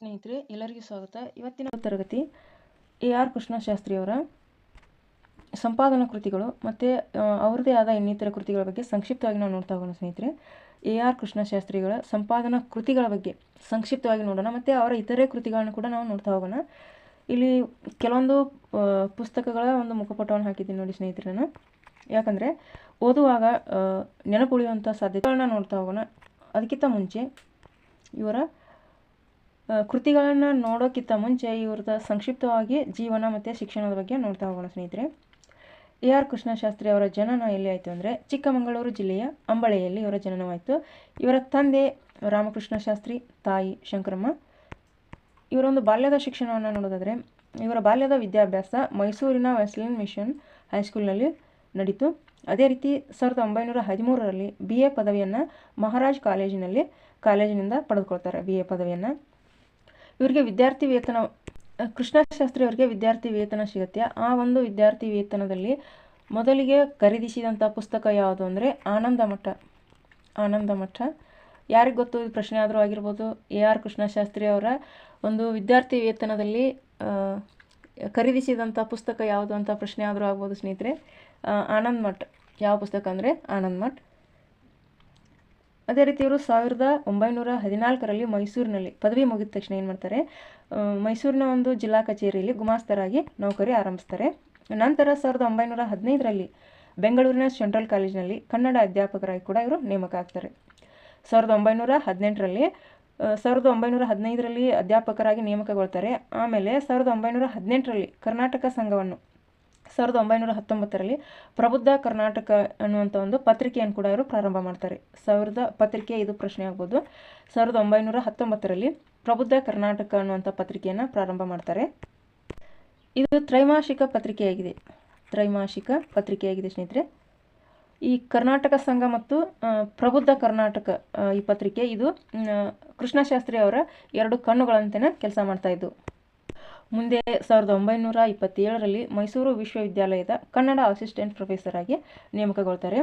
ಸ್ನೇಹಿತರೆ, ಎಲ್ಲರಿಗೂ ಸ್ವಾಗತ. ಇವತ್ತಿನ ತರಗತಿ ಎ ಆರ್ ಕೃಷ್ಣಶಾಸ್ತ್ರಿಯವರ ಸಂಪಾದನಾ ಕೃತಿಗಳು ಮತ್ತು ಅವರದೇ ಆದ ಇನ್ನಿತರ ಕೃತಿಗಳ ಬಗ್ಗೆ ಸಂಕ್ಷಿಪ್ತವಾಗಿ ನಾವು ನೋಡ್ತಾ ಹೋಗೋಣ ಸ್ನೇಹಿತರೆ. ಎ ಆರ್ ಕೃಷ್ಣಶಾಸ್ತ್ರಿಗಳ ಸಂಪಾದನಾ ಕೃತಿಗಳ ಬಗ್ಗೆ ಸಂಕ್ಷಿಪ್ತವಾಗಿ ನೋಡೋಣ ಮತ್ತು ಅವರ ಇತರೆ ಕೃತಿಗಳನ್ನು ಕೂಡ ನಾವು ನೋಡ್ತಾ ಹೋಗೋಣ. ಇಲ್ಲಿ ಕೆಲವೊಂದು ಪುಸ್ತಕಗಳ ಒಂದು ಮುಖಪಟವನ್ನು ಹಾಕಿದ್ದೀನಿ ನೋಡಿ ಸ್ನೇಹಿತರೆ ನಾನು. ಯಾಕಂದರೆ ಓದುವಾಗ ನೆನಪುಳಿಯುವಂಥ ಸಾಧ್ಯತೆಗಳನ್ನ ನೋಡ್ತಾ ಹೋಗೋಣ. ಅದಕ್ಕಿಂತ ಮುಂಚೆ ಇವರ ಕೃತಿಗಳನ್ನು ನೋಡೋಕ್ಕಿಂತ ಮುಂಚೆ ಇವ್ರದ್ದು ಸಂಕ್ಷಿಪ್ತವಾಗಿ ಜೀವನ ಮತ್ತು ಶಿಕ್ಷಣದ ಬಗ್ಗೆ ನೋಡ್ತಾ ಹೋಗೋಣ ಸ್ನೇಹಿತರೆ. ಎ ಆರ್ ಕೃಷ್ಣಶಾಸ್ತ್ರಿ ಅವರ ಜನನ ಎಲ್ಲಿ ಆಯಿತು ಅಂದರೆ ಚಿಕ್ಕಮಗಳೂರು ಜಿಲ್ಲೆಯ ಅಂಬಳೆಯಲ್ಲಿ ಇವರ ಜನನವಾಯಿತು. ಇವರ ತಂದೆ ರಾಮಕೃಷ್ಣ ಶಾಸ್ತ್ರಿ ತಾಯಿ ಶಂಕರಮ್ಮ. ಇವರೊಂದು ಬಾಲ್ಯದ ಶಿಕ್ಷಣವನ್ನು ನೋಡೋದಾದರೆ ಇವರ ಬಾಲ್ಯದ ವಿದ್ಯಾಭ್ಯಾಸ ಮೈಸೂರಿನ ವೆಸ್ಲಿನ್ ಮಿಷನ್ ಹೈಸ್ಕೂಲ್ನಲ್ಲಿ ನಡೀತು. ಅದೇ ರೀತಿ ಸಾವಿರದ ಒಂಬೈನೂರ ಹದಿಮೂರರಲ್ಲಿ ಬಿ ಎ ಪದವಿಯನ್ನು ಮಹಾರಾಜ್ ಕಾಲೇಜಿನಲ್ಲಿ, ಕಾಲೇಜಿನಿಂದ ಪಡೆದುಕೊಳ್ತಾರೆ ಬಿ ಎ ಪದವಿಯನ್ನು. ಇವರಿಗೆ ವಿದ್ಯಾರ್ಥಿ ವೇತನ ಕೃಷ್ಣಶಾಸ್ತ್ರಿ ಅವರಿಗೆ ವಿದ್ಯಾರ್ಥಿ ವೇತನ ಸಿಗುತ್ತೆ. ಆ ಒಂದು ವಿದ್ಯಾರ್ಥಿ ವೇತನದಲ್ಲಿ ಮೊದಲಿಗೆ ಖರೀದಿಸಿದಂಥ ಪುಸ್ತಕ ಯಾವುದು ಅಂದರೆ ಆನಂದ ಮಠ. ಆನಂದ ಮಠ. ಯಾರಿಗೆ ಗೊತ್ತು? ಇದು ಪ್ರಶ್ನೆ ಆದರೂ ಆಗಿರ್ಬೋದು. ಎ ಆರ್ ಕೃಷ್ಣಶಾಸ್ತ್ರಿ ಅವರ ಒಂದು ವಿದ್ಯಾರ್ಥಿ ವೇತನದಲ್ಲಿ ಖರೀದಿಸಿದಂಥ ಪುಸ್ತಕ ಯಾವುದು ಅಂತ ಪ್ರಶ್ನೆ ಆದರೂ ಆಗ್ಬೋದು ಸ್ನೇಹಿತರೆ. ಆನಂದ್ ಮಠ್. ಯಾವ ಪುಸ್ತಕ ಅಂದರೆ ಆನಂದ್ ಮಠ್. ಅದೇ ರೀತಿ ಇವರು ಸಾವಿರದ ಒಂಬೈನೂರ ಹದಿನಾಲ್ಕರಲ್ಲಿ ಮೈಸೂರಿನಲ್ಲಿ ಪದವಿ ಮುಗಿದ ತಕ್ಷಣ ಏನು ಮಾಡ್ತಾರೆ? ಮೈಸೂರಿನ ಒಂದು ಜಿಲ್ಲಾ ಕಚೇರಿಯಲ್ಲಿ ಗುಮಾಸ್ತರಾಗಿ ನೌಕರಿ ಆರಂಭಿಸ್ತಾರೆ. ನಂತರ ಸಾವಿರದ ಒಂಬೈನೂರ ಹದಿನೈದರಲ್ಲಿ ಬೆಂಗಳೂರಿನ ಸೆಂಟ್ರಲ್ ಕಾಲೇಜಿನಲ್ಲಿ ಕನ್ನಡ ಅಧ್ಯಾಪಕರಾಗಿ ಕೂಡ ಇವರು ನೇಮಕ ಆಗ್ತಾರೆ ಸಾವಿರದ ಒಂಬೈನೂರ ಹದಿನೆಂಟರಲ್ಲಿ ಸಾವಿರದ ಒಂಬೈನೂರ ಹದಿನೈದರಲ್ಲಿ ಅಧ್ಯಾಪಕರಾಗಿ ನೇಮಕಗೊಳ್ತಾರೆ. ಆಮೇಲೆ ಸಾವಿರದ ಒಂಬೈನೂರ ಹದಿನೆಂಟರಲ್ಲಿ ಕರ್ನಾಟಕ ಸಂಘವನ್ನು ಸಾವಿರದ ಒಂಬೈನೂರ ಹತ್ತೊಂಬತ್ತರಲ್ಲಿ ಪ್ರಬುದ್ಧ ಕರ್ನಾಟಕ ಅನ್ನುವಂಥ ಒಂದು ಪತ್ರಿಕೆಯನ್ನು ಕೂಡ ಇವರು ಪ್ರಾರಂಭ ಮಾಡ್ತಾರೆ. ಸಾವಿರದ ಪತ್ರಿಕೆ ಇದು ಪ್ರಶ್ನೆ ಆಗ್ಬೋದು. ಸಾವಿರದ ಒಂಬೈನೂರ ಹತ್ತೊಂಬತ್ತರಲ್ಲಿ ಪ್ರಬುದ್ಧ ಕರ್ನಾಟಕ ಅನ್ನುವಂಥ ಪತ್ರಿಕೆಯನ್ನು ಪ್ರಾರಂಭ ಮಾಡ್ತಾರೆ. ಇದು ತ್ರೈಮಾಸಿಕ ಪತ್ರಿಕೆಯಾಗಿದೆ. ತ್ರೈಮಾಸಿಕ ಪತ್ರಿಕೆಯಾಗಿದೆ ಸ್ನೇಹಿತರೆ. ಈ ಕರ್ನಾಟಕ ಸಂಘ ಮತ್ತು ಪ್ರಬುದ್ಧ ಕರ್ನಾಟಕ ಈ ಪತ್ರಿಕೆ ಇದು ಕೃಷ್ಣಶಾಸ್ತ್ರಿ ಅವರ ಎರಡು ಕಣ್ಣುಗಳಂತೆಯೇ ಕೆಲಸ ಮಾಡ್ತಾ ಇದ್ದು. ಮುಂದೆ ಸಾವಿರದ ಒಂಬೈನೂರ ಇಪ್ಪತ್ತೇಳರಲ್ಲಿ ಮೈಸೂರು ವಿಶ್ವವಿದ್ಯಾಲಯದ ಕನ್ನಡ ಅಸಿಸ್ಟೆಂಟ್ ಪ್ರೊಫೆಸರ್ ಆಗಿ ನೇಮಕಗೊಳ್ತಾರೆ.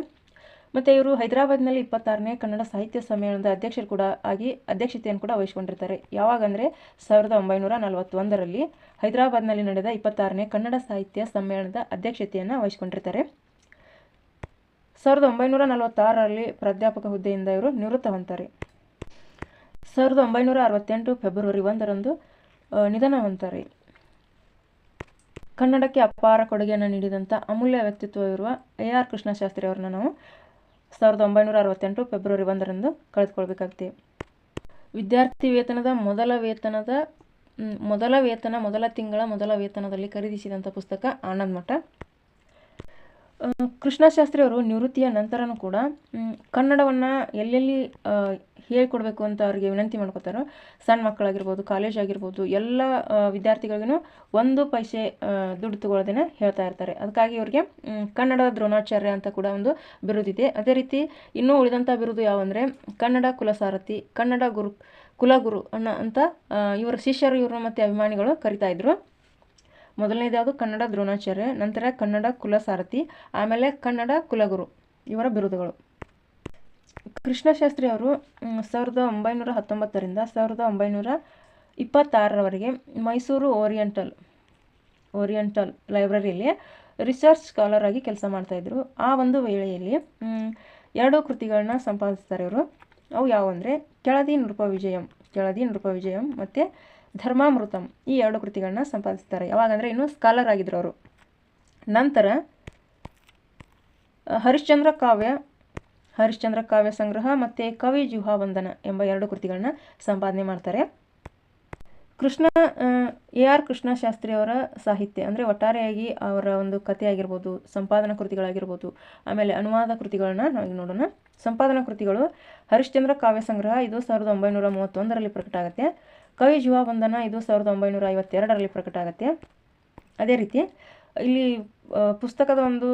ಮತ್ತು ಇವರು ಹೈದರಾಬಾದ್ನಲ್ಲಿ ಇಪ್ಪತ್ತಾರನೇ ಕನ್ನಡ ಸಾಹಿತ್ಯ ಸಮ್ಮೇಳನದ ಅಧ್ಯಕ್ಷರು ಕೂಡ ಆಗಿ ಅಧ್ಯಕ್ಷತೆಯನ್ನು ಕೂಡ ವಹಿಸಿಕೊಂಡಿರ್ತಾರೆ. ಯಾವಾಗಂದರೆ ಸಾವಿರದ ಒಂಬೈನೂರ ನಲವತ್ತೊಂದರಲ್ಲಿ ಹೈದರಾಬಾದ್ನಲ್ಲಿ ನಡೆದ ಇಪ್ಪತ್ತಾರನೇ ಕನ್ನಡ ಸಾಹಿತ್ಯ ಸಮ್ಮೇಳನದ ಅಧ್ಯಕ್ಷತೆಯನ್ನು ವಹಿಸಿಕೊಂಡಿರ್ತಾರೆ. ಸಾವಿರದ ಒಂಬೈನೂರ ನಲವತ್ತಾರರಲ್ಲಿ ಪ್ರಾಧ್ಯಾಪಕ ಹುದ್ದೆಯಿಂದ ಇವರು ನಿವೃತ್ತ ಹೊಂತಾರೆ ಸಾವಿರದ ಒಂಬೈನೂರ ಅರವತ್ತೆಂಟು ಫೆಬ್ರವರಿ ಒಂದರಂದು ನಿಧನ ಹೊಂತಾರೆ ಕನ್ನಡಕ್ಕೆ ಅಪಾರ ಕೊಡುಗೆಯನ್ನು ನೀಡಿದಂಥ ಅಮೂಲ್ಯ ವ್ಯಕ್ತಿತ್ವವಿರುವ ಎ ಆರ್ ಕೃಷ್ಣಶಾಸ್ತ್ರಿ ಅವರನ್ನ ನಾವು ಸಾವಿರದ ಒಂಬೈನೂರ ಅರವತ್ತೆಂಟು ಫೆಬ್ರವರಿ ಒಂದರಂದು ಕಳೆದುಕೊಳ್ಬೇಕಾಗ್ತೀವಿ ವಿದ್ಯಾರ್ಥಿ ವೇತನದ ಮೊದಲ ವೇತನದ ಮೊದಲ ವೇತನ, ಮೊದಲ ತಿಂಗಳ ಮೊದಲ ವೇತನದಲ್ಲಿ ಖರೀದಿಸಿದಂಥ ಪುಸ್ತಕ ಆನಂದ್ ಮಠ. ಕೃಷ್ಣಶಾಸ್ತ್ರಿ ಅವರು ನಿವೃತ್ತಿಯ ನಂತರನೂ ಕೂಡ ಕನ್ನಡವನ್ನು ಎಲ್ಲೆಲ್ಲಿ ಹೇಳ್ಕೊಡ್ಬೇಕು ಅಂತ ಅವರಿಗೆ ವಿನಂತಿ ಮಾಡ್ಕೋತಾರೋ, ಸಣ್ಣ ಮಕ್ಕಳಾಗಿರ್ಬೋದು ಕಾಲೇಜ್ ಆಗಿರ್ಬೋದು, ಎಲ್ಲ ವಿದ್ಯಾರ್ಥಿಗಳಿಗೂ ಒಂದು ಪೈಸೆ ದುಡ್ಡು ತಗೊಳ್ಳೋದನ್ನು ಹೇಳ್ತಾ ಇರ್ತಾರೆ. ಅದಕ್ಕಾಗಿ ಇವ್ರಿಗೆ ಕನ್ನಡ ದ್ರೋಣಾಚಾರ್ಯ ಅಂತ ಕೂಡ ಒಂದು ಬಿರುದಿದೆ ಅದೇ ರೀತಿ ಇನ್ನೂ ಉಳಿದಂಥ ಬಿರುದು ಯಾವಂದರೆ, ಕನ್ನಡ ಕುಲಸಾರಥಿ, ಕನ್ನಡ ಗುರು, ಕುಲಗುರು ಅನ್ನ ಅಂತ ಇವರ ಶಿಷ್ಯರು ಇವರು ಮತ್ತು ಅಭಿಮಾನಿಗಳು ಕರಿತಾ ಇದ್ರು. ಮೊದಲನೇದಾವುದು ಕನ್ನಡ ದ್ರೋಣಾಚಾರ್ಯ, ನಂತರ ಕನ್ನಡ ಕುಲಸಾರಥಿ, ಆಮೇಲೆ ಕನ್ನಡ ಕುಲಗುರು, ಇವರ ಬಿರುದುಗಳು. ಕೃಷ್ಣಶಾಸ್ತ್ರಿ ಅವರು ಸಾವಿರದ ಒಂಬೈನೂರ ಹತ್ತೊಂಬತ್ತರಿಂದ ಸಾವಿರದ ಒಂಬೈನೂರ ಇಪ್ಪತ್ತಾರರವರೆಗೆ ಮೈಸೂರು ಓರಿಯೆಂಟಲ್ ಓರಿಯೆಂಟಲ್ ಲೈಬ್ರರಿಯಲ್ಲಿ ರಿಸರ್ಚ್ ಸ್ಕಾಲರ್ ಆಗಿ ಕೆಲಸ ಮಾಡ್ತಾಯಿದ್ರು ಆ ಒಂದು ವೇಳೆಯಲ್ಲಿ ಎರಡು ಕೃತಿಗಳನ್ನ ಸಂಪಾದಿಸ್ತಾರೆ ಅವರು ಅವು ಯಾವುವಂದರೆ ಕೆಳದಿ ನೃಪ ವಿಜಯಂ, ಕೆಳದಿ ನೃಪ ವಿಜಯಂ ಮತ್ತು ಧರ್ಮಾಮೃತಂ ಈ ಎರಡು ಕೃತಿಗಳನ್ನ ಸಂಪಾದಿಸ್ತಾರೆ. ಯಾವಾಗಂದರೆ ಇನ್ನೂ ಸ್ಕಾಲರ್ ಆಗಿದ್ರು ಅವರು. ನಂತರ, ಹರಿಶ್ಚಂದ್ರ ಕಾವ್ಯ ಹರಿಶ್ಚಂದ್ರ ಕಾವ್ಯ ಸಂಗ್ರಹ ಮತ್ತು ಕವಿ ಜುಹಾವಂದನ ಎಂಬ ಎರಡು ಕೃತಿಗಳನ್ನ ಸಂಪಾದನೆ ಮಾಡ್ತಾರೆ. ಕೃಷ್ಣ ಎ ಆರ್ ಕೃಷ್ಣಶಾಸ್ತ್ರಿ ಅವರ ಸಾಹಿತ್ಯ ಅಂದರೆ ಒಟ್ಟಾರೆಯಾಗಿ ಅವರ ಒಂದು ಕಥೆ ಆಗಿರ್ಬೋದು ಸಂಪಾದನಾ ಕೃತಿಗಳಾಗಿರ್ಬೋದು, ಆಮೇಲೆ ಅನುವಾದ ಕೃತಿಗಳನ್ನ ನಾವು ನೋಡೋಣ. ಸಂಪಾದನಾ ಕೃತಿಗಳು ಹರಿಶ್ಚಂದ್ರ ಕಾವ್ಯ ಸಂಗ್ರಹ ಇದು ಸಾವಿರದ ಒಂಬೈನೂರ ಮೂವತ್ತೊಂದರಲ್ಲಿ ಪ್ರಕಟ ಆಗುತ್ತೆ. ಕವಿ ಜುಹಾವಂದನ ಇದು ಸಾವಿರದ ಒಂಬೈನೂರ ಐವತ್ತೆರಡರಲ್ಲಿ ಪ್ರಕಟ ಆಗುತ್ತೆ. ಅದೇ ರೀತಿ ಇಲ್ಲಿ ಪುಸ್ತಕದ ಒಂದು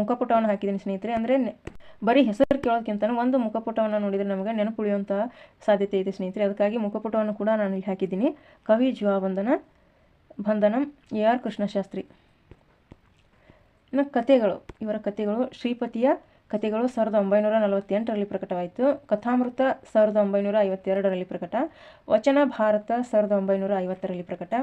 ಮುಖಪುಟವನ್ನು ಹಾಕಿದ್ದೀನಿ ಸ್ನೇಹಿತರೆ, ಅಂದರೆ ಬರೀ ಹೆಸರು ಕೇಳೋದಕ್ಕಿಂತ ಒಂದು ಮುಖಪುಟವನ್ನು ನೋಡಿದರೆ ನಮಗೆ ನೆನಪುಳಿಯುವಂಥ ಸಾಧ್ಯತೆ ಇದೆ ಸ್ನೇಹಿತರೆ. ಅದಕ್ಕಾಗಿ ಮುಖಪುಟವನ್ನು ಕೂಡ ನಾನು ಇಲ್ಲಿ ಹಾಕಿದ್ದೀನಿ. ಕವಿ ಜೀವಾಬಂಧನ ಬಂಧನಂ, ಎ ಆರ್ ಕೃಷ್ಣಶಾಸ್ತ್ರಿ. ಇನ್ನು ಕಥೆಗಳು ಇವರ ಕಥೆಗಳು ಶ್ರೀಪತಿಯ ಕಥೆಗಳು ಸಾವಿರದ ಒಂಬೈನೂರ ನಲವತ್ತೆಂಟರಲ್ಲಿ ಪ್ರಕಟವಾಯಿತು. ಕಥಾಮೃತ ಸಾವಿರದ ಒಂಬೈನೂರ ಐವತ್ತೆರಡರಲ್ಲಿ ಪ್ರಕಟ. ವಚನ ಭಾರತ ಸಾವಿರದ ಒಂಬೈನೂರ ಐವತ್ತರಲ್ಲಿ ಪ್ರಕಟ.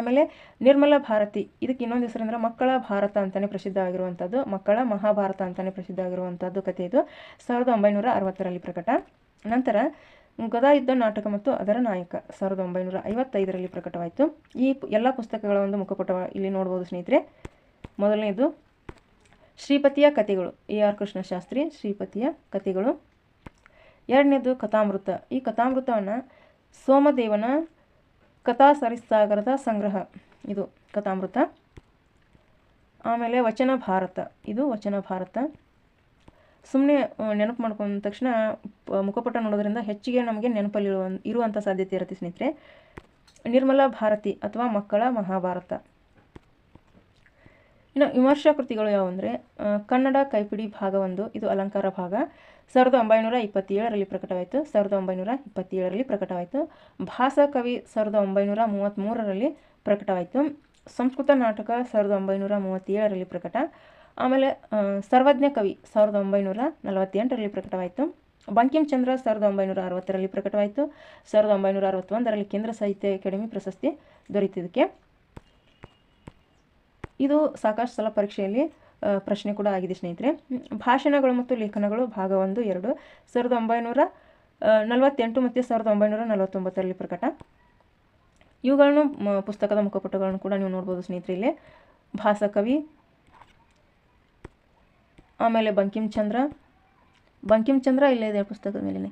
ಆಮೇಲೆ ನಿರ್ಮಲ ಭಾರತಿ, ಇದಕ್ಕೆ ಇನ್ನೊಂದು ಹೆಸರು ಅಂದರೆ ಮಕ್ಕಳ ಭಾರತ ಅಂತಲೇ ಪ್ರಸಿದ್ಧವಾಗಿರುವಂಥದ್ದು. ಮಕ್ಕಳ ಮಹಾಭಾರತ ಅಂತಲೇ ಪ್ರಸಿದ್ಧವಾಗಿರುವಂಥದ್ದು ಕಥೆ ಇದು. ಸಾವಿರದ ಒಂಬೈನೂರ ಅರವತ್ತರಲ್ಲಿ ಪ್ರಕಟ. ನಂತರ ಗದಾ ಯುದ್ಧ ನಾಟಕ ಮತ್ತು ಅದರ ನಾಯಕ ಸಾವಿರದ ಒಂಬೈನೂರ ಐವತ್ತೈದರಲ್ಲಿ ಪ್ರಕಟವಾಯಿತು. ಈ ಎಲ್ಲ ಪುಸ್ತಕಗಳ ಒಂದು ಮುಖಪುಟ ಇಲ್ಲಿ ನೋಡ್ಬೋದು ಸ್ನೇಹಿತರೆ. ಮೊದಲನೇದು ಶ್ರೀಪತಿಯ ಕಥೆಗಳು. ಎ ಆರ್ ಕೃಷ್ಣಶಾಸ್ತ್ರಿ, ಶ್ರೀಪತಿಯ ಕಥೆಗಳು. ಎರಡನೇದು ಕಥಾಮೃತ. ಈ ಕಥಾಮೃತವನ್ನು ಸೋಮದೇವನ ಕಥಾ ಸರಿಸಾಗರದ ಸಂಗ್ರಹ. ಇದು ಕಥಾಮೃತ. ಆಮೇಲೆ ವಚನ ಭಾರತ. ಇದು ವಚನ ಭಾರತ. ಸುಮ್ಮನೆ ನೆನಪು ಮಾಡ್ಕೊಂಡ ತಕ್ಷಣ ಮುಖಪಟ ನೋಡೋದ್ರಿಂದ ಹೆಚ್ಚಿಗೆ ನಮಗೆ ನೆನಪಲ್ಲಿರುವ ಇರುವಂಥ ಸಾಧ್ಯತೆ ಇರುತ್ತೆ ಸ್ನೇಹಿತರೆ. ನಿರ್ಮಲ ಭಾರತಿ ಅಥವಾ ಮಕ್ಕಳ ಮಹಾಭಾರತ. ಇನ್ನು ವಿಮರ್ಶಾ ಕೃತಿಗಳು ಯಾವುವಂದರೆ ಕನ್ನಡ ಕೈಪಿಡಿ ಭಾಗ ಒಂದು ಇದು ಅಲಂಕಾರ ಭಾಗ. ಸಾವಿರದ ಒಂಬೈನೂರ ಇಪ್ಪತ್ತೇಳರಲ್ಲಿ ಪ್ರಕಟವಾಯಿತು. ಸಾವಿರದ ಒಂಬೈನೂರ ಇಪ್ಪತ್ತೇಳರಲ್ಲಿ ಪ್ರಕಟವಾಯಿತು. ಭಾಸಕವಿ ಸಾವಿರದ ಒಂಬೈನೂರ ಮೂವತ್ತ್ಮೂರರಲ್ಲಿ ಪ್ರಕಟವಾಯಿತು. ಸಂಸ್ಕೃತ ನಾಟಕ ಸಾವಿರದ ಒಂಬೈನೂರ ಮೂವತ್ತೇಳರಲ್ಲಿ ಪ್ರಕಟ. ಆಮೇಲೆ ಸರ್ವಜ್ಞ ಕವಿ ಸಾವಿರದ ಒಂಬೈನೂರ ನಲವತ್ತೆಂಟರಲ್ಲಿ ಪ್ರಕಟವಾಯಿತು. ಬಂಕಿಂಚಂದ್ರ ಸಾವಿರದ ಒಂಬೈನೂರ ಅರವತ್ತರಲ್ಲಿ ಪ್ರಕಟವಾಯಿತು. ಸಾವಿರದ ಒಂಬೈನೂರ ಅರವತ್ತೊಂದರಲ್ಲಿ ಕೇಂದ್ರ ಸಾಹಿತ್ಯ ಅಕಾಡೆಮಿ ಪ್ರಶಸ್ತಿ ದೊರೆತಿದ್ದಕ್ಕೆ. ಇದು ಸಾಕಷ್ಟು ಸಲ ಪರೀಕ್ಷೆಯಲ್ಲಿ ಪ್ರಶ್ನೆ ಕೂಡ ಆಗಿದೆ ಸ್ನೇಹಿತರೆ. ಭಾಷಣಗಳು ಮತ್ತು ಲೇಖನಗಳು ಭಾಗ ಒಂದು, ಎರಡು, ಸಾವಿರದ ಒಂಬೈನೂರ ನಲವತ್ತೆಂಟು ಮತ್ತು ಸಾವಿರದ ಒಂಬೈನೂರ ನಲವತ್ತೊಂಬತ್ತರಲ್ಲಿ ಪ್ರಕಟ. ಇವುಗಳನ್ನು ಪುಸ್ತಕದ ಮುಖಪುಟಗಳನ್ನು ಕೂಡ ನೀವು ನೋಡ್ಬೋದು ಸ್ನೇಹಿತರೆ ಇಲ್ಲಿ. ಭಾಸಕವಿ, ಆಮೇಲೆ ಬಂಕಿಂಚಂದ್ರ. ಬಂಕಿಂಚಂದ್ರ ಇಲ್ಲೇ ಇದೆ ಪುಸ್ತಕದ ಮೇಲೆ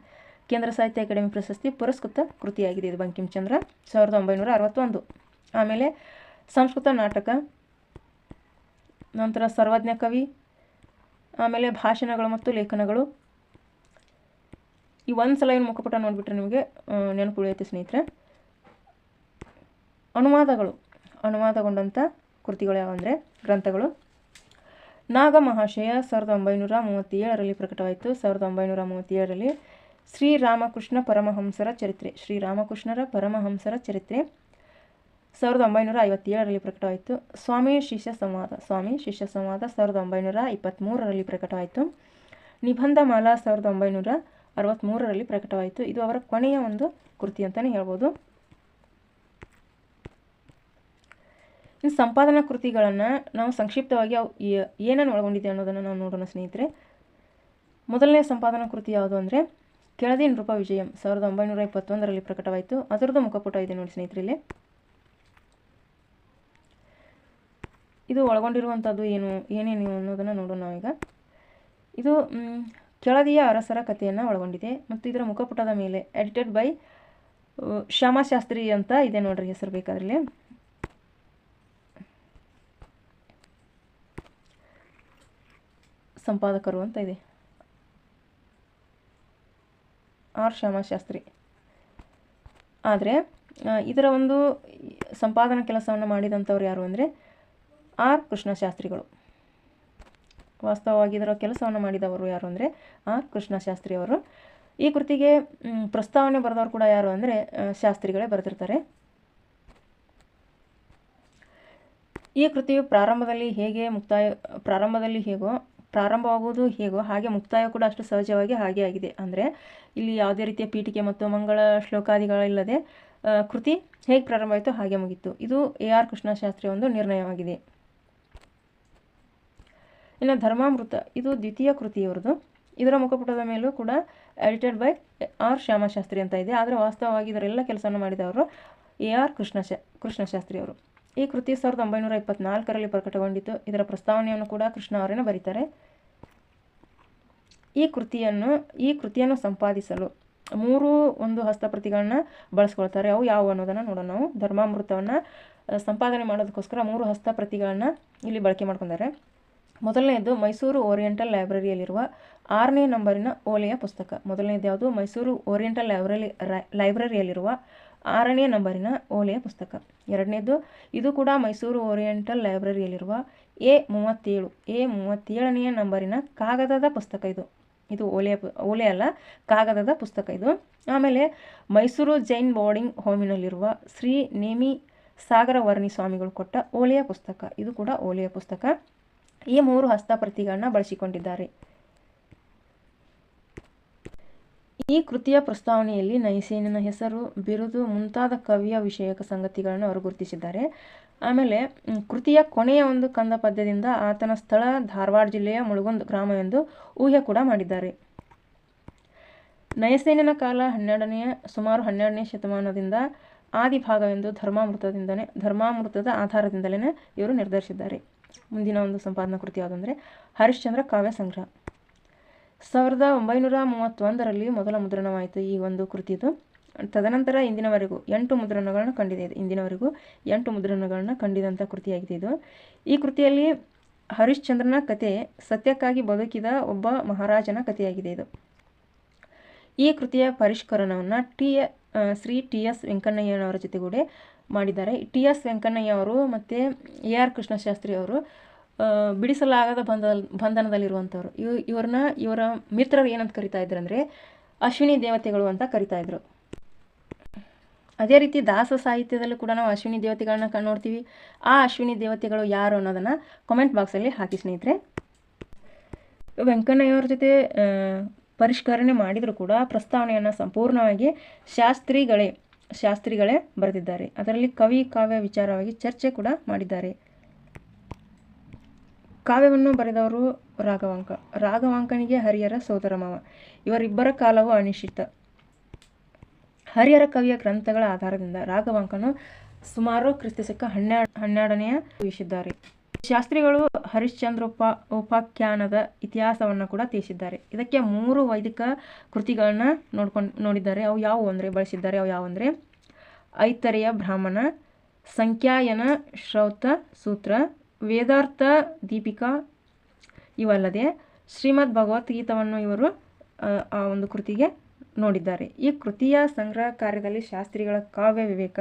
ಕೇಂದ್ರ ಸಾಹಿತ್ಯ ಅಕಾಡೆಮಿ ಪ್ರಶಸ್ತಿ ಪುರಸ್ಕೃತ ಕೃತಿಯಾಗಿದೆ ಇದು ಬಂಕಿಂಚಂದ್ರ, ಸಾವಿರದ ಒಂಬೈನೂರ ಅರವತ್ತೊಂದು. ಆಮೇಲೆ ಸಂಸ್ಕೃತ ನಾಟಕ ನಂತರ ಸರ್ವಜ್ಞ ಕವಿ, ಆಮೇಲೆ ಭಾಷಣಗಳು ಮತ್ತು ಲೇಖನಗಳು. ಈ ಒಂದು ಸಲ ಏನು ಮುಖಪುಟ ನೋಡಿಬಿಟ್ರೆ ನಿಮಗೆ ನೆನಪು ಉಳಿಯುತ್ತೆ ಸ್ನೇಹಿತರೆ. ಅನುವಾದಗಳು ಅನುವಾದಗೊಂಡಂಥ ಕೃತಿಗಳು ಯಾವಂದರೆ ಗ್ರಂಥಗಳು. ನಾಗ ಮಹಾಶಯ ಸಾವಿರದ ಒಂಬೈನೂರ ಮೂವತ್ತೇಳರಲ್ಲಿ ಪ್ರಕಟವಾಯಿತು. ಸಾವಿರದ ಒಂಬೈನೂರ ಮೂವತ್ತೇಳರಲ್ಲಿ ಶ್ರೀರಾಮಕೃಷ್ಣ ಪರಮಹಂಸರ ಚರಿತ್ರೆ. ಶ್ರೀರಾಮಕೃಷ್ಣರ ಪರಮಹಂಸರ ಚರಿತ್ರೆ. ಸಾವಿರದ ಒಂಬೈನೂರ ಐವತ್ತೇಳರಲ್ಲಿ ಪ್ರಕಟವಾಯಿತು. ಸ್ವಾಮಿ ಶಿಷ್ಯ ಸಂವಾದ, ಸ್ವಾಮಿ ಶಿಷ್ಯ ಸಂವಾದ ಸಾವಿರದ ಒಂಬೈನೂರ ಇಪ್ಪತ್ತ್ಮೂರರಲ್ಲಿ ಪ್ರಕಟವಾಯಿತು. ನಿಬಂಧ ಮಾಲಾ ಸಾವಿರದ ಒಂಬೈನೂರ ಅರವತ್ತ್ಮೂರರಲ್ಲಿ ಪ್ರಕಟವಾಯಿತು. ಇದು ಅವರ ಕೊನೆಯ ಒಂದು ಕೃತಿ ಅಂತಲೇ ಹೇಳ್ಬೋದು. ಇನ್ನು ಸಂಪಾದನಾ ಕೃತಿಗಳನ್ನು ನಾವು ಸಂಕ್ಷಿಪ್ತವಾಗಿ ಅವು ಏನನ್ನು ಒಳಗೊಂಡಿದೆ ಅನ್ನೋದನ್ನು ನಾವು ನೋಡೋಣ ಸ್ನೇಹಿತರೆ. ಮೊದಲನೇ ಸಂಪಾದನಾ ಕೃತಿ ಯಾವುದು ಅಂದರೆ, ಕೆಳದಿ ನೃಪ ವಿಜಯಂ ಸಾವಿರದ ಒಂಬೈನೂರ ಇಪ್ಪತ್ತೊಂದರಲ್ಲಿ ಪ್ರಕಟವಾಯಿತು. ಅದರದ್ದು ಮುಖಪುಟ ಇದೆ ನೋಡಿ ಸ್ನೇಹಿತರೆ ಇದು ಒಳಗೊಂಡಿರುವಂಥದ್ದು ಏನು ಏನೇನು ಅನ್ನೋದನ್ನು ನೋಡೋಣ ನಾವೀಗ. ಇದು ಕೆಳದಿಯ ಅರಸರ ಕಥೆಯನ್ನು ಒಳಗೊಂಡಿದೆ ಮತ್ತು ಇದರ ಮುಖಪುಟದ ಮೇಲೆ ಎಡಿಟೆಡ್ ಬೈ ಶ್ಯಾಮಶಾಸ್ತ್ರಿ ಅಂತ ಇದೆ ನೋಡ್ರಿ ಹೆಸರು ಬೇಕಾದ್ರಲ್ಲಿ. ಸಂಪಾದಕರು ಅಂತ ಇದೆ. ಆರ್ ಶ್ಯಾಮಶಾಸ್ತ್ರಿ. ಆದರೆ ಇದರ ಒಂದು ಸಂಪಾದನಾ ಕೆಲಸವನ್ನು ಮಾಡಿದಂಥವ್ರು ಯಾರು ಅಂದರೆ ಆರ್ ಕೃಷ್ಣಶಾಸ್ತ್ರಿಗಳು. ವಾಸ್ತವವಾಗಿ ಇದರ ಕೆಲಸವನ್ನು ಮಾಡಿದವರು ಯಾರು ಅಂದರೆ ಆರ್ ಕೃಷ್ಣಶಾಸ್ತ್ರಿ ಅವರು ಈ ಕೃತಿಗೆ ಪ್ರಸ್ತಾವನೆ ಬರೆದವರು ಕೂಡ ಯಾರು ಅಂದರೆ ಶಾಸ್ತ್ರಿಗಳೇ ಬರೆದಿರ್ತಾರೆ. ಈ ಕೃತಿಯು ಪ್ರಾರಂಭದಲ್ಲಿ ಹೇಗೆ ಮುಕ್ತಾಯ, ಪ್ರಾರಂಭದಲ್ಲಿ ಹೇಗೋ, ಪ್ರಾರಂಭವಾಗುವುದು ಹೇಗೋ ಹಾಗೆ ಮುಕ್ತಾಯ ಕೂಡ ಅಷ್ಟು ಸಹಜವಾಗಿ ಹಾಗೆ ಆಗಿದೆ. ಅಂದರೆ ಇಲ್ಲಿ ಯಾವುದೇ ರೀತಿಯ ಪೀಠಿಕೆ ಮತ್ತು ಮಂಗಳ ಶ್ಲೋಕಾದಿಗಳಿಲ್ಲದೆ ಕೃತಿ ಹೇಗೆ ಪ್ರಾರಂಭ ಆಯಿತು ಹಾಗೆ ಮುಗಿತು. ಇದು ಎ ಆರ್ ಕೃಷ್ಣಶಾಸ್ತ್ರಿ ಒಂದು ನಿರ್ಣಯವಾಗಿದೆ. ಇನ್ನು ಧರ್ಮಾಮೃತ, ಇದು ದ್ವಿತೀಯ ಕೃತಿ ಇವ್ರದ್ದು ಇದರ ಮುಖಪುಟದ ಮೇಲೂ ಕೂಡ ಎಡಿಟೆಡ್ ಬೈ ಆರ್ ಶ್ಯಾಮಶಾಸ್ತ್ರಿ ಅಂತ ಇದೆ. ಆದರೆ ವಾಸ್ತವವಾಗಿ ಇದರೆಲ್ಲ ಕೆಲಸವನ್ನು ಮಾಡಿದವರು ಎ ಆರ್ ಕೃಷ್ಣಶಾ ಕೃಷ್ಣಶಾಸ್ತ್ರಿ ಅವರು. ಈ ಕೃತಿ ಸಾವಿರದ ಒಂಬೈನೂರ ಇಪ್ಪತ್ನಾಲ್ಕರಲ್ಲಿ ಪ್ರಕಟಗೊಂಡಿತ್ತು ಇದರ ಪ್ರಸ್ತಾವನೆಯನ್ನು ಕೂಡ ಕೃಷ್ಣ ಅವರೇನು ಬರೀತಾರೆ. ಈ ಕೃತಿಯನ್ನು ಈ ಕೃತಿಯನ್ನು ಸಂಪಾದಿಸಲು ಮೂರು ಒಂದು ಹಸ್ತಪ್ರತಿಗಳನ್ನ ಬಳಸ್ಕೊಳ್ತಾರೆ. ಅವು ಯಾವುವು ಅನ್ನೋದನ್ನು ನೋಡೋಣ ನಾವು. ಧರ್ಮಾಮೃತವನ್ನು ಸಂಪಾದನೆ ಮಾಡೋದಕ್ಕೋಸ್ಕರ ಮೂರು ಹಸ್ತಪ್ರತಿಗಳನ್ನು ಇಲ್ಲಿ ಬಳಕೆ ಮಾಡ್ಕೊಂಡಾರೆ. ಮೊದಲನೆಯದು ಮೈಸೂರು ಓರಿಯೆಂಟಲ್ ಲೈಬ್ರರಿಯಲ್ಲಿರುವ ಆರನೇ ನಂಬರಿನ ಓಲೆಯ ಪುಸ್ತಕ. ಮೊದಲನೇದು ಯಾವುದು? ಮೈಸೂರು ಓರಿಯೆಂಟಲ್ ಲೈಬ್ರರಿ ಲೈಬ್ರರಿಯಲ್ಲಿರುವ ಆರನೇ ನಂಬರಿನ ಓಲೆಯ ಪುಸ್ತಕ. ಎರಡನೇದು, ಇದು ಕೂಡ ಮೈಸೂರು ಓರಿಯೆಂಟಲ್ ಲೈಬ್ರರಿಯಲ್ಲಿರುವ ಎ ಮೂವತ್ತೇಳು ಎ ಮೂವತ್ತೇಳನೆಯ ನಂಬರಿನ ಕಾಗದದ ಪುಸ್ತಕ ಇದು. ಇದು ಓಲೆಯ ಓಲೆ ಅಲ್ಲ, ಕಾಗದದ ಪುಸ್ತಕ ಇದು. ಆಮೇಲೆ ಮೈಸೂರು ಜೈನ್ ಬೋರ್ಡಿಂಗ್ ಹೋಮಿನಲ್ಲಿರುವ ಶ್ರೀ ನೇಮಿ ಸಾಗರವರ್ಣಿ ಸ್ವಾಮಿಗಳು ಕೊಟ್ಟ ಓಲೆಯ ಪುಸ್ತಕ. ಇದು ಕೂಡ ಓಲೆಯ ಪುಸ್ತಕ. ಈ ಮೂರು ಹಸ್ತಪ್ರತಿಗಳನ್ನ ಬಳಸಿಕೊಂಡಿದ್ದಾರೆ. ಈ ಕೃತಿಯ ಪ್ರಸ್ತಾವನೆಯಲ್ಲಿ ನೈಸೇನಿನ ಹೆಸರು, ಬಿರುದು ಮುಂತಾದ ಕವಿಯ ವಿಷಯಕ ಸಂಗತಿಗಳನ್ನು ಅವರು ಗುರುತಿಸಿದ್ದಾರೆ. ಆಮೇಲೆ ಕೃತಿಯ ಕೊನೆಯ ಒಂದು ಕಂದ ಪದ್ಯದಿಂದ ಆತನ ಸ್ಥಳ ಧಾರವಾಡ ಜಿಲ್ಲೆಯ ಮುಳುಗೊಂದು ಗ್ರಾಮ ಎಂದು ಊಹೆ ಕೂಡ ಮಾಡಿದ್ದಾರೆ. ನಯಸೇನಿನ ಕಾಲ ಹನ್ನೆರಡನೆಯ, ಸುಮಾರು ಹನ್ನೆರಡನೇ ಶತಮಾನದಿಂದ ಆದಿಭಾಗವೆಂದು ಧರ್ಮಾಮೃತದಿಂದಲೇ, ಧರ್ಮಾಮೃತದ ಆಧಾರದಿಂದಲೇ ಇವರು ನಿರ್ಧರಿಸಿದ್ದಾರೆ. ಮುಂದಿನ ಒಂದು ಸಂಪಾದನಾ ಕೃತಿ ಯಾವುದಂದರೆ ಹರಿಶ್ಚಂದ್ರ ಕಾವ್ಯ ಸಂಗ್ರಹ. ಸಾವಿರದ ಒಂಬೈನೂರ ಮೂವತ್ತೊಂದರಲ್ಲಿ ಮೊದಲ ಮುದ್ರಣವಾಯಿತು ಈ ಒಂದು ಕೃತಿದು. ತದನಂತರ ಇಂದಿನವರೆಗೂ ಎಂಟು ಮುದ್ರಣಗಳನ್ನು ಕಂಡಿದೆ ಇದು. ಇಂದಿನವರೆಗೂ ಎಂಟು ಮುದ್ರಣಗಳನ್ನು ಕಂಡಿದಂಥ ಕೃತಿಯಾಗಿದೆ ಇದು. ಈ ಕೃತಿಯಲ್ಲಿ ಹರಿಶ್ಚಂದ್ರನ ಕತೆ ಸತ್ಯಕ್ಕಾಗಿ ಬದುಕಿದ ಒಬ್ಬ ಮಹಾರಾಜನ ಕಥೆಯಾಗಿದೆ ಇದು. ಈ ಕೃತಿಯ ಪರಿಷ್ಕರಣವನ್ನು ಟಿ ಶ್ರೀ ಟಿ ಎಸ್ ವೆಂಕಣ್ಣಯ್ಯನವರ ಜೊತೆಗೂಡೆ ಮಾಡಿದ್ದಾರೆ. ಟಿ ಎಸ್ ವೆಂಕಣ್ಣಯ್ಯ ಅವರು ಮತ್ತು ಎ ಆರ್ ಕೃಷ್ಣಶಾಸ್ತ್ರಿ ಅವರು ಬಿಡಿಸಲಾಗದ ಬಂಧ ಬಂಧನದಲ್ಲಿರುವಂಥವ್ರು ಇವ್, ಇವ್ರನ್ನ, ಇವರ ಮಿತ್ರರು ಏನಂತ ಕರಿತಾ ಇದ್ರು ಅಂದರೆ ಅಶ್ವಿನಿ ದೇವತೆಗಳು ಅಂತ ಕರಿತಾ ಇದ್ರು. ಅದೇ ರೀತಿ ದಾಸ ಸಾಹಿತ್ಯದಲ್ಲೂ ಕೂಡ ನಾವು ಅಶ್ವಿನಿ ದೇವತೆಗಳನ್ನ ಕಂಡು ನೋಡ್ತೀವಿ ಆ ಅಶ್ವಿನಿ ದೇವತೆಗಳು ಯಾರು ಅನ್ನೋದನ್ನು ಕಾಮೆಂಟ್ ಬಾಕ್ಸಲ್ಲಿ ಹಾಕಿ ಸ್ನೇಹಿತರೆ. ವೆಂಕಣ್ಣಯ್ಯವ್ರ ಜೊತೆ ಪರಿಷ್ಕರಣೆ ಮಾಡಿದರೂ ಕೂಡ ಪ್ರಸ್ತಾವನೆಯನ್ನು ಸಂಪೂರ್ಣವಾಗಿ ಶಾಸ್ತ್ರಿಗಳೇ ಶಾಸ್ತ್ರಿಗಳೇ ಬರೆದಿದ್ದಾರೆ. ಅದರಲ್ಲಿ ಕವಿ, ಕಾವ್ಯ ವಿಚಾರವಾಗಿ ಚರ್ಚೆ ಕೂಡ ಮಾಡಿದ್ದಾರೆ. ಕಾವ್ಯವನ್ನು ಬರೆದವರು ರಾಘವಾಂಕ. ರಾಘವಾಂಕನಿಗೆ ಹರಿಹರ ಸೋದರ ಮಾವ. ಇವರಿಬ್ಬರ ಕಾಲವು ಅನಿಶ್ಚಿತ. ಹರಿಹರ ಕವಿಯ ಗ್ರಂಥಗಳ ಆಧಾರದಿಂದ ರಾಘವಾಂಕನು ಸುಮಾರು ಕ್ರಿಸ್ತಶಕ ಹನ್ನೆರಡು, ಹನ್ನೆರಡನೆಯ ಶಾಸ್ತ್ರಿಗಳು ಹರಿಶ್ಚಂದ್ರೋಪ ಉಪಾಖ್ಯಾನದ ಇತಿಹಾಸವನ್ನು ಕೂಡ ತಿಳಿಸಿದ್ದಾರೆ. ಇದಕ್ಕೆ ಮೂರು ವೈದಿಕ ಕೃತಿಗಳನ್ನ ನೋಡ್ಕೊಂಡು ನೋಡಿದ್ದಾರೆ. ಅವು ಯಾವುವು ಅಂದರೆ ಬಳಸಿದ್ದಾರೆ, ಅವು ಯಾವುವು ಐತರೆಯ ಬ್ರಾಹ್ಮಣ, ಸಂಖ್ಯಾಯನ ಶ್ರೌತ ಸೂತ್ರ, ವೇದಾರ್ಥ ದೀಪಿಕಾ ಇವಲ್ಲದೆ ಶ್ರೀಮದ್ ಭಗವದ್ಗೀತವನ್ನು ಇವರು, ಆ ಒಂದು ಕೃತಿಗೆ ನೋಡಿದ್ದಾರೆ. ಈ ಕೃತಿಯ ಸಂಗ್ರಹ ಕಾರ್ಯದಲ್ಲಿ ಶಾಸ್ತ್ರಿಗಳ ಕಾವ್ಯ ವಿವೇಕ,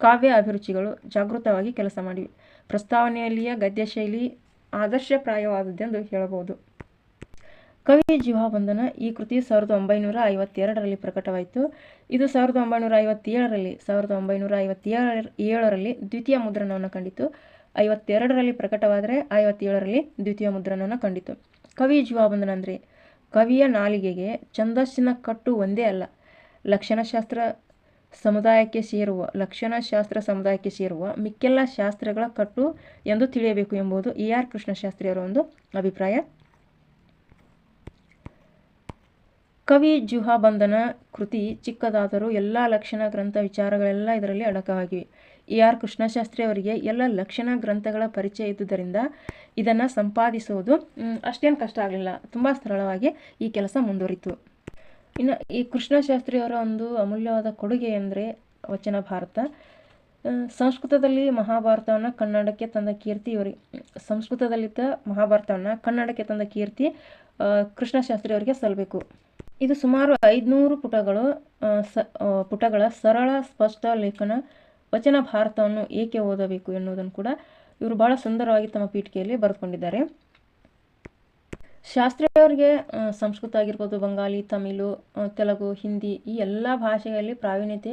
ಕಾವ್ಯ ಅಭಿರುಚಿಗಳು ಜಾಗೃತವಾಗಿ ಕೆಲಸ ಮಾಡಿವೆ ಪ್ರಸ್ತಾವನೆಯಲ್ಲಿಯ ಗದ್ಯ ಶೈಲಿ ಆದರ್ಶಪ್ರಾಯವಾದದ್ದೆಂದು ಹೇಳಬಹುದು. ಕವಿ ಜೀವಾಬಂಧನ ಈ ಕೃತಿ ಸಾವಿರದ ಒಂಬೈನೂರ ಐವತ್ತೆರಡರಲ್ಲಿ ಪ್ರಕಟವಾಯಿತು. ಇದು ಸಾವಿರದ ಒಂಬೈನೂರ ಐವತ್ತೇಳರಲ್ಲಿ, ಸಾವಿರದ ಒಂಬೈನೂರ ಐವತ್ತೇಳ ಏಳರಲ್ಲಿ ದ್ವಿತೀಯ ಮುದ್ರಣವನ್ನು ಕಂಡಿತು. ಐವತ್ತೆರಡರಲ್ಲಿ ಪ್ರಕಟವಾದರೆ ಐವತ್ತೇಳರಲ್ಲಿ ದ್ವಿತೀಯ ಮುದ್ರಣವನ್ನು ಕಂಡಿತು. ಕವಿ ಜೀವಾಬಂಧನ ಅಂದರೆ ಕವಿಯ ನಾಲಿಗೆಗೆ ಛಂದಸ್ಸಿನ ಕಟ್ಟು ಒಂದೇ ಅಲ್ಲ. ಲಕ್ಷಣಶಾಸ್ತ್ರ ಸಮುದಾಯಕ್ಕೆ ಸೇರುವ, ಲಕ್ಷಣಶಾಸ್ತ್ರ ಸಮುದಾಯಕ್ಕೆ ಸೇರುವ ಮಿಕ್ಕೆಲ್ಲ ಶಾಸ್ತ್ರಗಳ ಕಟ್ಟು ಎಂದು ತಿಳಿಯಬೇಕು ಎಂಬುದು ಎ ಆರ್ ಕೃಷ್ಣಶಾಸ್ತ್ರಿಯವರ ಒಂದು ಅಭಿಪ್ರಾಯ. ಕವಿ ಜುಹಾ ಬಂಧನ ಕೃತಿ ಚಿಕ್ಕದಾದರೂ ಎಲ್ಲ ಲಕ್ಷಣ ಗ್ರಂಥ ವಿಚಾರಗಳೆಲ್ಲ ಇದರಲ್ಲಿ ಅಡಕವಾಗಿವೆ. ಎ ಆರ್ ಕೃಷ್ಣಶಾಸ್ತ್ರಿ ಅವರಿಗೆ ಎಲ್ಲ ಲಕ್ಷಣ ಗ್ರಂಥಗಳ ಪರಿಚಯ ಇದ್ದುದರಿಂದ ಇದನ್ನು ಸಂಪಾದಿಸುವುದು ಅಷ್ಟೇನು ಕಷ್ಟ ಆಗಲಿಲ್ಲ. ತುಂಬ ಸರಳವಾಗಿ ಈ ಕೆಲಸ ಮುಂದುವರಿತು. ಇನ್ನು ಈ ಕೃಷ್ಣಶಾಸ್ತ್ರಿಯವರ ಒಂದು ಅಮೂಲ್ಯವಾದ ಕೊಡುಗೆ ಅಂದರೆ ವಚನ ಭಾರತ. ಸಂಸ್ಕೃತದಲ್ಲಿ ಮಹಾಭಾರತವನ್ನು ಕನ್ನಡಕ್ಕೆ ತಂದ ಕೀರ್ತಿ ಇವರಿಗೆ ಸಂಸ್ಕೃತದಲ್ಲಿದ್ದ ಮಹಾಭಾರತವನ್ನು ಕನ್ನಡಕ್ಕೆ ತಂದ ಕೀರ್ತಿ ಕೃಷ್ಣಶಾಸ್ತ್ರಿ ಅವರಿಗೆ ಸಲ್ಲಬೇಕು ಇದು ಸುಮಾರು ಐದುನೂರು ಪುಟಗಳು ಸ ಪುಟಗಳ ಸರಳ, ಸ್ಪಷ್ಟ ಲೇಖನ ವಚನ ಭಾರತವನ್ನು ಏಕೆ ಓದಬೇಕು ಎನ್ನುವುದನ್ನು ಕೂಡ ಇವರು ಬಹಳ ಸುಂದರವಾಗಿ ತಮ್ಮ ಪೀಠಿಕೆಯಲ್ಲಿ ಬರೆದುಕೊಂಡಿದ್ದಾರೆ. ಶಾಸ್ತ್ರಿಯವರಿಗೆ ಸಂಸ್ಕೃತ ಆಗಿರ್ಬೋದು ಬಂಗಾಲಿ ತಮಿಳು ತೆಲುಗು, ಹಿಂದಿ ಈ ಎಲ್ಲ ಭಾಷೆಗಳಲ್ಲಿ ಪ್ರಾವೀಣ್ಯತೆ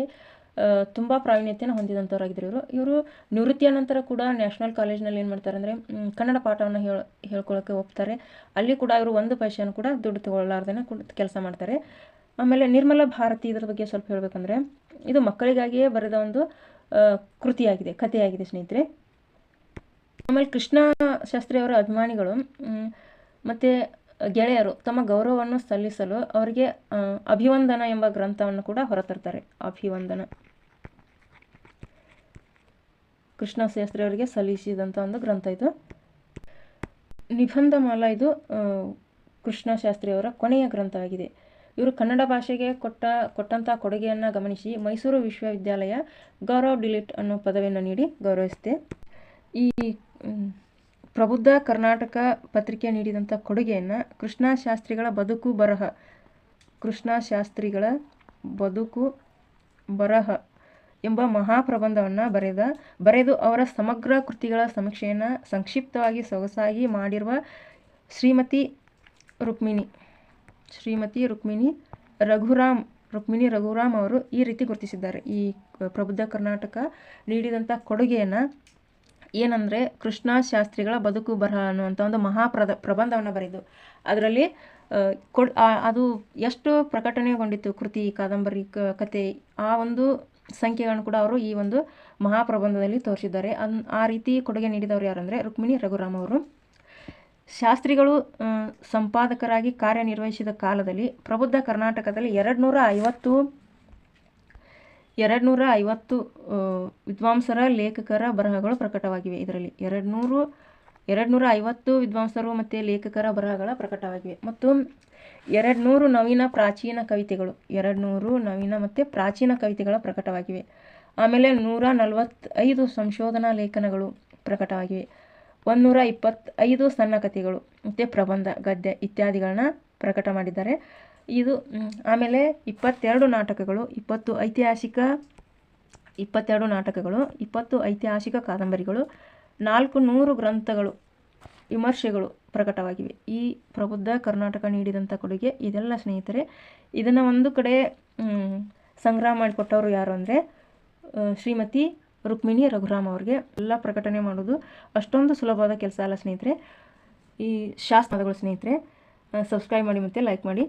ತುಂಬ ಪ್ರಾವೀಣ್ಯತೆಯನ್ನು ಹೊಂದಿದಂಥವ್ರಾಗಿದ್ದರು ಇವರು. ಇವರು ನಿವೃತ್ತಿಯ ನಂತರ ಕೂಡ ನ್ಯಾಷನಲ್ ಕಾಲೇಜ್ನಲ್ಲಿ ಏನು ಮಾಡ್ತಾರೆ ಅಂದರೆ ಕನ್ನಡ ಪಾಠವನ್ನು ಹೇಳ ಹೇಳ್ಕೊಳ್ಳೋಕ್ಕೆ ಒಪ್ತಾರೆ. ಅಲ್ಲಿ ಕೂಡ ಇವರು ಒಂದು ಪೈಸೆಯನ್ನು ಕೂಡ ದುಡ್ಡು ತಗೊಳ್ಳಾರ್ದೇ ಕೂಡ ಕೆಲಸ ಮಾಡ್ತಾರೆ. ಆಮೇಲೆ ನಿರ್ಮಲ ಭಾರತಿ ಇದರ ಬಗ್ಗೆ ಸ್ವಲ್ಪ ಹೇಳಬೇಕಂದ್ರೆ, ಇದು ಮಕ್ಕಳಿಗಾಗಿಯೇ ಬರೆದ ಒಂದು ಕೃತಿಯಾಗಿದೆ, ಕಥೆಯಾಗಿದೆ ಸ್ನೇಹಿತರೆ. ಆಮೇಲೆ ಕೃಷ್ಣ ಶಾಸ್ತ್ರಿಯವರ ಅಭಿಮಾನಿಗಳು ಮತ್ತೆ ಗೆಳೆಯರು ತಮ್ಮ ಗೌರವವನ್ನು ಸಲ್ಲಿಸಲು ಅವರಿಗೆ ಅಭಿವಂದನ ಎಂಬ ಗ್ರಂಥವನ್ನು ಕೂಡ ಹೊರತರ್ತಾರೆ. ಅಭಿವಂದನ. ಕೃಷ್ಣ ಶಾಸ್ತ್ರಿ ಅವರಿಗೆ ಸಲ್ಲಿಸಿದಂಥ ಒಂದು ಗ್ರಂಥ ಇದು. ನಿಬಂಧ ಮಾಲಾ ಇದು ಕೃಷ್ಣ ಶಾಸ್ತ್ರಿ ಅವರ ಕೊನೆಯ ಗ್ರಂಥವಾಗಿದೆ ಇವರು ಕನ್ನಡ ಭಾಷೆಗೆ ಕೊಟ್ಟ ಕೊಟ್ಟಂಥ ಕೊಡುಗೆಯನ್ನು ಗಮನಿಸಿ ಮೈಸೂರು ವಿಶ್ವವಿದ್ಯಾಲಯ ಗೌರವ್ ಡಿಲಿಟ್ ಅನ್ನೋ ಪದವಿಯನ್ನು ನೀಡಿ ಗೌರವಿಸಿದೆ. ಈ ಪ್ರಬುದ್ಧ ಕರ್ನಾಟಕ ಪತ್ರಿಕೆ ನೀಡಿದಂಥ ಕೊಡುಗೆಯನ್ನು ಕೃಷ್ಣಶಾಸ್ತ್ರಿಗಳ ಬದುಕು ಬರಹ. ಕೃಷ್ಣಶಾಸ್ತ್ರಿಗಳ ಬದುಕು ಬರಹ ಎಂಬ ಮಹಾಪ್ರಬಂಧವನ್ನು ಬರೆದ, ಬರೆದು ಅವರ ಸಮಗ್ರ ಕೃತಿಗಳ ಸಮೀಕ್ಷೆಯನ್ನು ಸಂಕ್ಷಿಪ್ತವಾಗಿ ಸೊಗಸಾಗಿ ಮಾಡಿರುವ ಶ್ರೀಮತಿ ರುಕ್ಮಿಣಿ ಶ್ರೀಮತಿ ರುಕ್ಮಿಣಿ ರಘುರಾಮ್ ರುಕ್ಮಿಣಿ ರಘುರಾಮ್ ಅವರು ಈ ರೀತಿ ಗುರುತಿಸಿದ್ದಾರೆ. ಈ ಪ್ರಬುದ್ಧ ಕರ್ನಾಟಕ ನೀಡಿದಂಥ ಕೊಡುಗೆಯನ್ನು ಏನಂದರೆ ಕೃಷ್ಣ ಶಾಸ್ತ್ರಿಗಳ ಬದುಕು ಬರಹ ಅನ್ನುವಂಥ ಒಂದು ಮಹಾ ಪ್ರಬಂಧವನ್ನು ಬರೆದು. ಅದರಲ್ಲಿ ಕೊಡ್ ಅದು ಎಷ್ಟು ಪ್ರಕಟಣೆಗೊಂಡಿತ್ತು ಕೃತಿ, ಕಾದಂಬರಿ ಕತೆ, ಆ ಒಂದು ಸಂಖ್ಯೆಗಳನ್ನು ಕೂಡ ಅವರು ಈ ಒಂದು ಮಹಾಪ್ರಬಂಧದಲ್ಲಿ ತೋರಿಸಿದ್ದಾರೆ. ಅನ್ ಆ ರೀತಿ ಕೊಡುಗೆ ನೀಡಿದವರು ಯಾರಂದರೆ ರುಕ್ಮಿಣಿ ರಘುರಾಮ್ ಅವರು. ಶಾಸ್ತ್ರಿಗಳು ಸಂಪಾದಕರಾಗಿ ಕಾರ್ಯನಿರ್ವಹಿಸಿದ ಕಾಲದಲ್ಲಿ ಪ್ರಬುದ್ಧ ಕರ್ನಾಟಕದಲ್ಲಿ ಎರಡು ನೂರ ಐವತ್ತು ಎರಡು ನೂರ ಐವತ್ತು ವಿದ್ವಾಂಸರ ಲೇಖಕರ ಬರಹಗಳು ಪ್ರಕಟವಾಗಿವೆ. ಇದರಲ್ಲಿ ಎರಡು ನೂರು ನೂರ ಐವತ್ತು ವಿದ್ವಾಂಸರು ಮತ್ತು ಲೇಖಕರ ಬರಹಗಳ ಪ್ರಕಟವಾಗಿವೆ. ಮತ್ತು ಎರಡು ನೂರು ನವೀನ ಪ್ರಾಚೀನ ಕವಿತೆಗಳು ಎರಡು ನೂರು ನವೀನ ಮತ್ತು ಪ್ರಾಚೀನ ಕವಿತೆಗಳ ಪ್ರಕಟವಾಗಿವೆ. ಆಮೇಲೆ ನೂರ ನಲವತ್ತೈದು ಸಂಶೋಧನಾ ಲೇಖನಗಳು ಪ್ರಕಟವಾಗಿವೆ. ಒಂದೂರ ಇಪ್ಪತ್ತೈದು ಸಣ್ಣ ಕಥೆಗಳು, ಮತ್ತು ಪ್ರಬಂಧ, ಗದ್ಯ ಇತ್ಯಾದಿಗಳನ್ನ ಪ್ರಕಟ ಮಾಡಿದ್ದಾರೆ. ಇದು ಆಮೇಲೆ ಇಪ್ಪತ್ತೆರಡು ನಾಟಕಗಳು, ಇಪ್ಪತ್ತು ಐತಿಹಾಸಿಕ, ಇಪ್ಪತ್ತೆರಡು ನಾಟಕಗಳು, ಇಪ್ಪತ್ತು ಐತಿಹಾಸಿಕ ಕಾದಂಬರಿಗಳು, ನಾಲ್ಕು ನೂರು ಗ್ರಂಥಗಳು, ವಿಮರ್ಶೆಗಳು ಪ್ರಕಟವಾಗಿವೆ. ಈ ಪ್ರಬುದ್ಧ ಕರ್ನಾಟಕ ನೀಡಿದಂಥ ಕೊಡುಗೆ ಇದೆಲ್ಲ ಸ್ನೇಹಿತರೆ, ಇದನ್ನು ಒಂದು ಕಡೆ ಸಂಗ್ರಹ ಮಾಡಿಕೊಟ್ಟವರು ಯಾರು ಅಂದರೆ ಶ್ರೀಮತಿ ರುಕ್ಮಿಣಿ ರಘುರಾಮ್ ಅವ್ರಿಗೆ. ಎಲ್ಲ ಪ್ರಕಟಣೆ ಮಾಡೋದು ಅಷ್ಟೊಂದು ಸುಲಭವಾದ ಕೆಲಸ ಅಲ್ಲ ಸ್ನೇಹಿತರೆ. ಈ ಶಾಸ್ತ್ರಗಳು ಸ್ನೇಹಿತರೆ ಸಬ್ಸ್ಕ್ರೈಬ್ ಮಾಡಿ ಮತ್ತು ಲೈಕ್ ಮಾಡಿ.